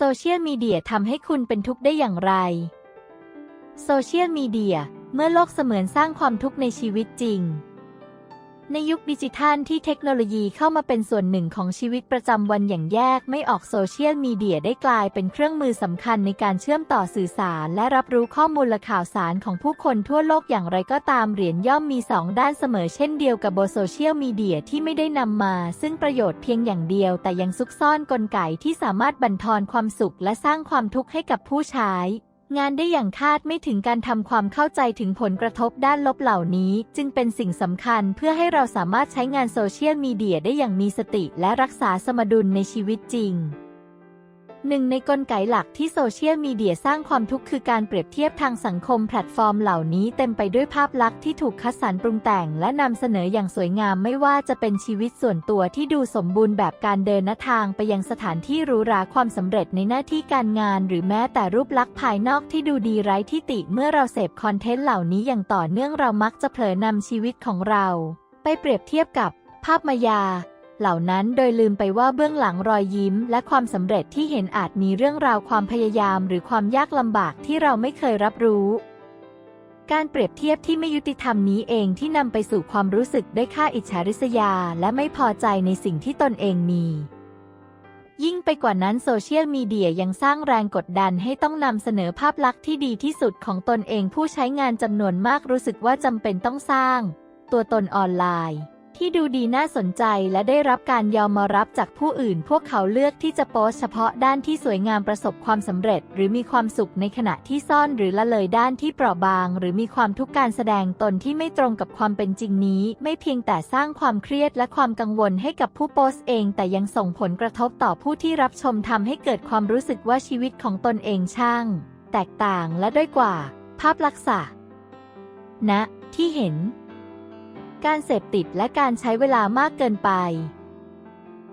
โซเชียลมีเดียทำให้คุณเป็นทุกข์ได้อย่างไร โซเชียลมีเดีย เมื่อโลกเสมือนสร้างความทุกข์ในชีวิตจริง ในยุคดิจิทัลที่เทคโนโลยีเข้ามาเป็นส่วนหนึ่งของชีวิตประจำวันอย่างแยกไม่ออกโซเชียลมีเดียได้กลายเป็นเครื่องมือสำคัญในการเชื่อมต่อสื่อสาร และรับรู้ข้อมูลและข่าวสารของผู้คนทั่วโลกอย่างไรก็ตามเหรียญย่อมมีสองด้านเสมอเช่นเดียวกับโบโซเชียลมีเดียที่ไม่ได้นำมา ซึ่งประโยชน์เพียงอย่างเดียว แต่ยังซุกซ่อนกลไกที่สามารถบั่นทอนความสุขและสร้างความทุกข์ให้กับผู้ใช้ งานได้อย่างคาดไม่ถึงการทำความเข้าใจถึงผลกระทบด้านลบเหล่านี้ จึงเป็นสิ่งสำคัญเพื่อให้เราสามารถใช้งานโซเชียลมีเดียได้อย่างมีสติและรักษาสมดุลในชีวิตจริง หนึ่งในกลไกหลักที่โซเชียลมีเดียสร้างความทุกข์คือการเปรียบเทียบทางสังคมแพลตฟอร์มเหล่านี้เต็มไปด้วยภาพลักษณ์ที่ถูกคัดสรรปรุงแต่ง และนำเสนออย่างสวยงามไม่ว่าจะเป็นชีวิตส่วนตัวที่ดูสมบูรณ์แบบการเดินนทางไปยังสถานที่หรูหราความสำเร็จในหน้าที่การงาน หรือแม้แต่รูปลักษณ์ภายนอกที่ดูดีไร้ที่ติเมื่อเราเสพคอนเทนต์เหล่านี้อย่างต่อเนื่องเรามักจะเผลอนำชีวิตของเรา ไปเปรียบเทียบกับ ภาพมายา เหล่านั้นโดยลืมไปว่าเบื้องหลังรอยยิ้ม และความสำเร็จที่เห็นอาจมีเรื่องราวความพยายาม หรือความยากลำบากที่เราไม่เคยรับรู้ การเปรียบเทียบที่ไม่ยุติธรรมนี้เองที่นำไปสู่ความรู้สึกได้ค่าอิจฉาริษยา และไม่พอใจในสิ่งที่ตนเองมียิ่งไปกว่านั้นโซเชียลมีเดียยังสร้างแรงกดดันให้ต้องนำเสนอภาพลักษณ์ที่ดีที่สุดของตนเองผู้ใช้งานจำนวนมากรู้สึกว่าจำเป็นต้องสร้าง ตัวตนออนไลน์ ที่ดูดีน่าสนใจและได้รับการยอมมารับจากผู้อื่น พวกเขาเลือกที่จะโพสเฉพาะด้านที่สวยงามประสบความสำเร็จ หรือมีความสุขในขณะที่ซ่อนหรือละเลยด้านที่เปราะบาง หรือมีความทุกข์การแสดงตนที่ไม่ตรงกับความเป็นจริงนี้ ไม่เพียงแต่สร้างความเครียดและความกังวลให้กับผู้โพสเอง แต่ยังส่งผลกระทบต่อผู้ที่รับชมทำให้เกิดความรู้สึกว่าชีวิตของตนเองช่าง แตกต่างและด้อยกว่า ภาพลักษณ์ณนะที่เห็น การเสพติดและการใช้เวลามากเกินไป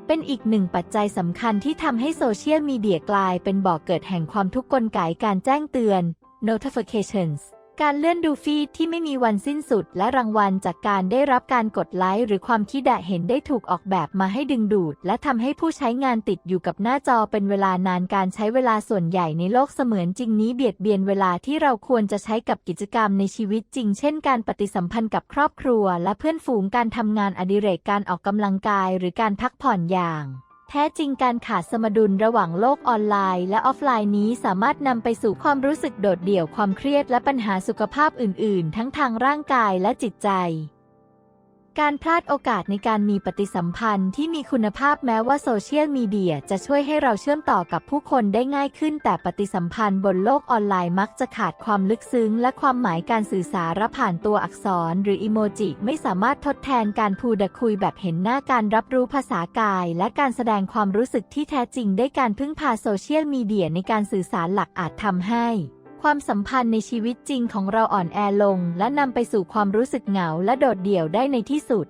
เป็นอีกหนึ่งปัจจัยสำคัญที่ทำให้โซเชียลมีเดียกลายเป็นบ่อกเกิดแห่งความทุกข์กลไกการแจ้งเตือน notifications การเลื่อนดูฟีดที่ไม่มีวันสิ้นสุดและรางวัลจากการได้รับการกดไลค์หรือความคิดเห็นได้ถูกออกแบบมาให้ดึงดูด และทำให้ผู้ใช้งานติดอยู่กับหน้าจอเป็นเวลานานการใช้เวลาส่วนใหญ่ในโลกเสมือนจริงนี้เบียดเบียนเวลาที่เราควรจะใช้กับกิจกรรมในชีวิตจริง เช่น การปฏิสัมพันธ์กับครอบครัว และเพื่อนฝูงการทำงานอดิเรกการออกกำลังกาย หรือการพักผ่อนอย่าง แท้จริงการขาดสมดุลระหว่างโลกออนไลน์ และออฟไลน์นี้สามารถนำไปสู่ความรู้สึกโดดเดี่ยวความเครียดและปัญหาสุขภาพอื่น ๆ ทั้งทางร่างกายและจิตใจ การพลาดโอกาสในการมีปฏิสัมพันธ์ที่มีคุณภาพแม้ว่าโซเชียลมีเดียจะช่วยให้เราเชื่อมต่อกับผู้คนได้ง่ายขึ้น แต่ปฏิสัมพันธ์บนโลกออนไลน์มักจะขาดความลึกซึ้ง และความหมายการสื่อสารผ่านตัวอักษร หรืออีโมจิไม่สามารถทดแทนการพูดคุยแบบเห็นหน้าการรับรู้ภาษากาย และการแสดงความรู้สึกที่แท้จริงได้การพึ่งพาโซเชียลมีเดียในการสื่อสารหลักอาจทำให้ ความสัมพันธ์ในชีวิตจริงของเราอ่อนแอลง และนำไปสู่ความรู้สึกเหงาและโดดเดี่ยวได้ในที่สุด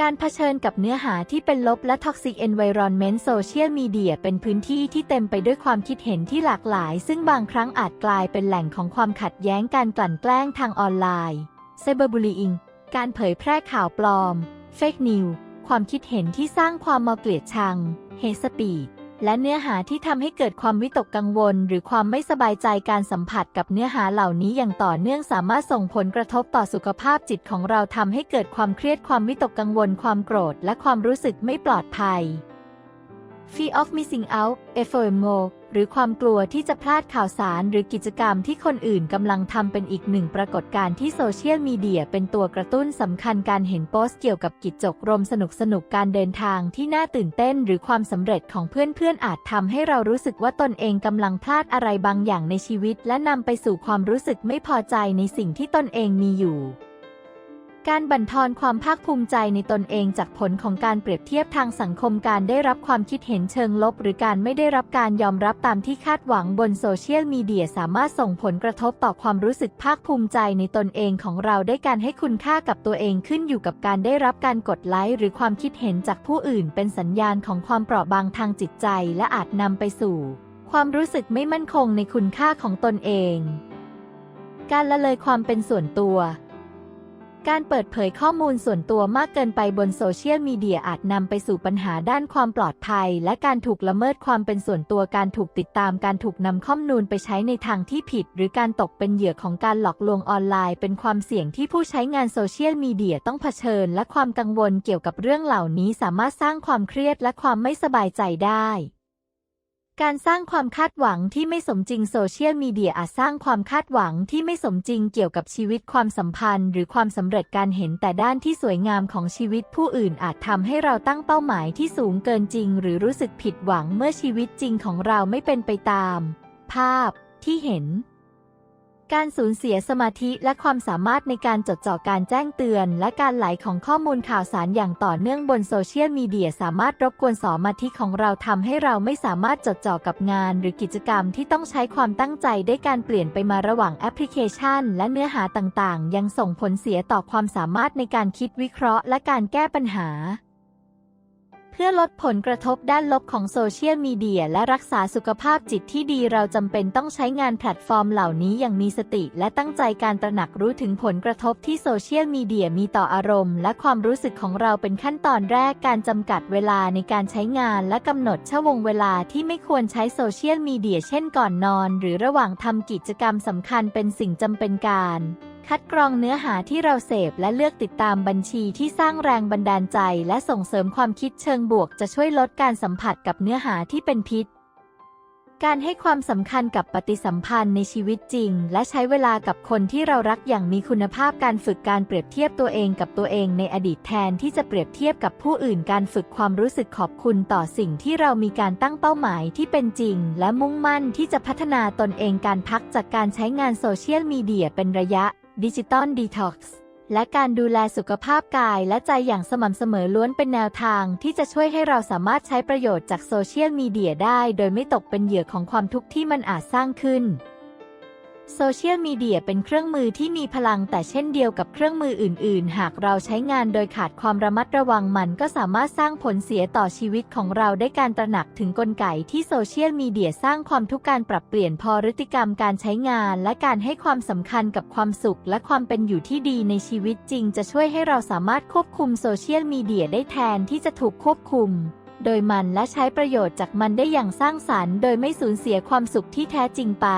การเผชิญกับเนื้อหาที่เป็นลบและ Toxic Environment Social Media เป็นพื้นที่ที่เต็มไปด้วยความคิดเห็นที่หลากหลาย ซึ่งบางครั้งอาจกลายเป็นแหล่งของความขัดแย้งการกลั่นแกล้งทางออนไลน์ Cyberbullying การเผยแพร่ข่าวปลอม Fake News ความคิดเห็นที่สร้างความมาเกลียดชัง Hate Speech และเนื้อหาที่ทำให้เกิดความวิตกกังวล หรือความไม่สบายใจการสัมผัสกับเนื้อหาเหล่านี้อย่างต่อเนื่องสามารถส่งผลกระทบต่อสุขภาพจิตของเราทำให้เกิดความเครียดความวิตกกังวล ความโกรธ และความรู้สึกไม่ปลอดภัย Fear of missing out FOMO หรือความกลัวที่จะพลาดข่าวสารหรือกิจกรรมที่คนอื่นกำลังทำเป็นอีกหนึ่งปรากฏการณ์ที่โซเชียลมีเดียเป็นตัวกระตุ้นสำคัญการเห็นโพสต์เกี่ยวกับกิจจกรมสนุกสนุกการเดินทางที่น่าตื่นเต้น หรือความสำเร็จของเพื่อนๆอาจทำให้เรารู้สึกว่าตนเองกำลังพลาดอะไรบางอย่างในชีวิต และนำไปสู่ความรู้สึกไม่พอใจในสิ่งที่ตนเองมีอยู่ การบั่นทอนความภาคภูมิใจในตนเองจากผลของการเปรียบเทียบทางสังคมการได้รับความคิดเห็นเชิงลบ หรือการไม่ได้รับการยอมรับตามที่คาดหวังบนโซเชียลมีเดียสามารถส่งผลกระทบต่อความรู้สึกภาคภูมิใจในตนเองของเราได้การให้คุณค่ากับตัวเองขึ้นอยู่กับการได้รับการกดไลค์หรือความคิดเห็นจากผู้อื่น เป็นสัญญาณของความเปราะบางทางจิตใจ และอาจนำไปสู่ ความรู้สึกไม่มั่นคงในคุณค่าของตนเอง การละเลยความเป็นส่วนตัว การเปิดเผยข้อมูลส่วนตัวมากเกินไปบนโซเชียลมีเดียอาจนำไปสู่ปัญหาด้านความปลอดภัย และการถูกละเมิดความเป็นส่วนตัวการถูกติดตามการถูกนำข้อมูลไปใช้ในทางที่ผิด หรือการตกเป็นเหยื่อของการหลอกลวงออนไลน์ เป็นความเสี่ยงที่ผู้ใช้งานโซเชียลมีเดียต้องเผชิญ และความกังวลเกี่ยวกับเรื่องเหล่านี้สามารถสร้างความเครียดและความไม่สบายใจได้ การสร้างความคาดหวังที่ไม่สมจริงโซเชียลมีเดียอาจสร้างความคาดหวังที่ไม่สมจริงเกี่ยวกับชีวิตความสัมพันธ์ หรือความสำเร็จการเห็นแต่ด้านที่สวยงามของชีวิตผู้อื่นอาจทำให้เราตั้งเป้าหมายที่สูงเกินจริง หรือรู้สึกผิดหวังเมื่อชีวิตจริงของเราไม่เป็นไปตาม ภาพที่เห็น การสูญเสียสมาธิและความสามารถในการจดจ่อการแจ้งเตือน และการไหลของข้อมูลข่าวสารอย่างต่อเนื่องบนโซเชียลมีเดียสามารถรบกวนสมาธิของเราทำให้เราไม่สามารถจดจ่อกับงาน หรือกิจกรรมที่ต้องใช้ความตั้งใจได้การเปลี่ยนไปมาระหว่างแอปพลิเคชัน และเนื้อหาต่างๆ ยังส่งผลเสียต่อความสามารถในการคิดวิเคราะห์ และการแก้ปัญหา เพื่อลดผลกระทบด้านลบของโซเชียลมีเดียและรักษาสุขภาพจิตที่ดีเราจำเป็นต้องใช้งานแพลตฟอร์มเหล่านี้อย่างมีสติและตั้งใจการตระหนักรู้ถึงผลกระทบที่โซเชียลมีเดียมีต่ออารมณ์และความรู้สึกของเราเป็นขั้นตอนแรกการจำกัดเวลาในการใช้งานและกำหนดชั่วงเวลาที่ไม่ควรใช้โซเชียลมีเดียเช่นก่อนนอน หรือระหว่างทำกิจกรรมสำคัญเป็นสิ่งจำเป็นการ คัดกรองเนื้อหาที่เราเสพและเลือกติดตามบัญชีที่สร้างแรงบันดาลใจ และส่งเสริมความคิดเชิงบวก จะช่วยลดการสัมผัสกับเนื้อหาที่เป็นพิษ การให้ความสำคัญกับปฏิสัมพันธ์ในชีวิตจริง และใช้เวลากับคนที่เรารักอย่างมีคุณภาพการฝึกการเปรียบเทียบตัวเองกับตัวเองในอดีตแทนที่จะเปรียบเทียบกับผู้อื่นการฝึกความรู้สึกขอบคุณต่อสิ่งที่เรามีการตั้งเป้าหมายที่เป็นจริง และมุ่งมั่นที่จะพัฒนาตนเองการพักจากการใช้งานโซเชียลมีเดียเป็นระยะ ดิจิตอลดีท็อกซ์และการดูแลสุขภาพกายและใจอย่างสม่ำเสมอล้วนเป็นแนวทางที่จะช่วยให้เราสามารถใช้ประโยชน์จากโซเชียลมีเดียได้ โดยไม่ตกเป็นเหยื่อของความทุกข์ที่มันอาจสร้างขึ้น โซเชียลมีเดียเป็นเครื่องมือที่มีพลังแต่เช่นเดียวกับเครื่องมืออื่น ๆ หากเราใช้งานโดยขาดความระมัดระวังมันก็สามารถสร้างผลเสียต่อชีวิตของเราได้การตระหนักถึงกลไกที่โซเชียลมีเดียสร้างความทุกข์การปรับเปลี่ยนพอฤติกรรมการใช้งานและการให้ความสำคัญกับความสุขและความเป็นอยู่ที่ดีในชีวิตจริง จะช่วยให้เราสามารถควบคุมโซเชียลมีเดียได้แทนที่จะถูกควบคุมโดยมันและใช้ประโยชน์จากมันได้อย่างสร้างสรรค์ โดยไม่สูญเสียความสุขที่แท้จริงไป